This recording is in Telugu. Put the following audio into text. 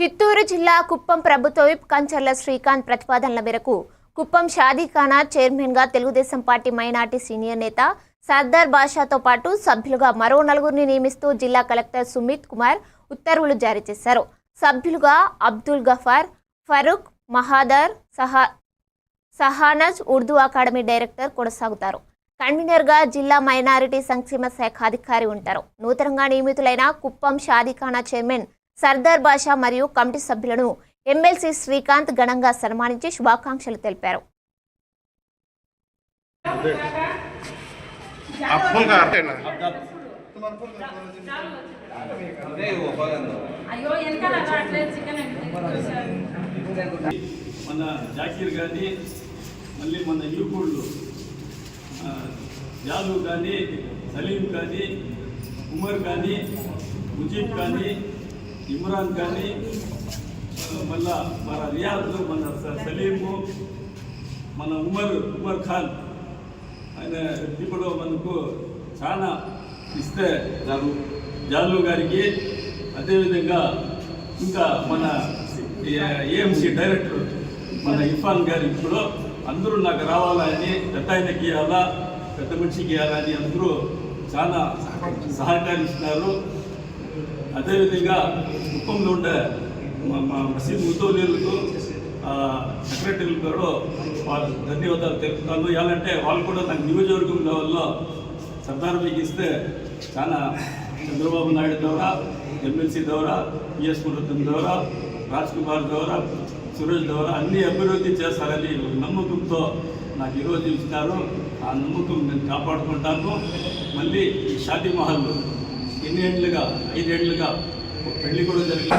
చిత్తూరు జిల్లా కుప్పం ప్రభుత్వ విప్ కంచర్ల శ్రీకాంత్ ప్రతిపాదనల మేరకు కుప్పం షాదీఖానా చైర్మన్గా తెలుగుదేశం పార్టీ మైనార్టీ సీనియర్ నేత సర్దార్ బాషాతో పాటు సభ్యులుగా మరో నలుగురిని నియమిస్తూ జిల్లా కలెక్టర్ సుమిత్ కుమార్ ఉత్తర్వులు జారీ చేశారు. సభ్యులుగా అబ్దుల్ గఫార్ ఫరూక్ మహాదర్ సహా సహానజ్ ఉర్దూ అకాడమీ డైరెక్టర్ కొనసాగుతారు. కన్వీనర్గా జిల్లా మైనారిటీ సంక్షేమ శాఖ అధికారి ఉంటారు. నూతనంగా నియమితులైన కుప్పం షాదీఖానా చైర్మన్ సర్దార్ బాషా మరియు కమిటీ సభ్యులను ఎమ్మెల్సీ శ్రీకాంత్ ఘనంగా సన్మానించి శుభాకాంక్షలు తెలిపారు. మన జాకీర్ గాంధీ మళ్ళీ మన యూకుళ్ళు యాదవ్ కానీ సలీం కానీ ఉమర్ కానీ ముజీబ్ కానీ ఇమ్రాన్ కానీ మళ్ళా మన రియాద్ మన సలీము మన ఉమర్ ఉమర్ ఖాన్ ఆయన ఇప్పుడు మనకు చాలా ఇస్తే గారు జాలు గారికి అదేవిధంగా ఇంకా మన ఏఎంసీ డైరెక్టర్ మన ఇర్ఫాన్ గారు ఇప్పుడు అందరూ నాకు రావాలని పెద్ద ఆయనకి ఇవ్వాలా పెద్ద మనిషికి ఇవ్వాలని అందరూ చాలా సహకరిస్తున్నారు. అదేవిధంగా కుప్పంలో ఉండే మా- మా మసీద్ ముద్దోలీలకు సెక్రటరీలు కూడా వాళ్ళు ధన్యవాదాలు తెలుపుతాను. ఎలాంటే వాళ్ళు కూడా నాకు నియోజకవర్గం లెవెల్లో సర్దార్ మీకు ఇస్తే చాలా చంద్రబాబు నాయుడు ద్వారా ఎమ్మెల్సీ ద్వారా పిఎస్ మురత్తం ద్వారా రాజ్ కుమార్ ద్వారా సురేష్ ద్వారా అన్ని అభివృద్ధి చేస్తారని నమ్మకంతో నాకు ఈరోజు ఇస్తారు ఆ నమ్మకం నేను కాపాడుకుంటాను. మళ్ళీ ఈ షాదీ మహల్ ఎన్ని ఏళ్ళుగా ఐదేళ్ళుగా పెళ్ళి కూడా జరిగింది.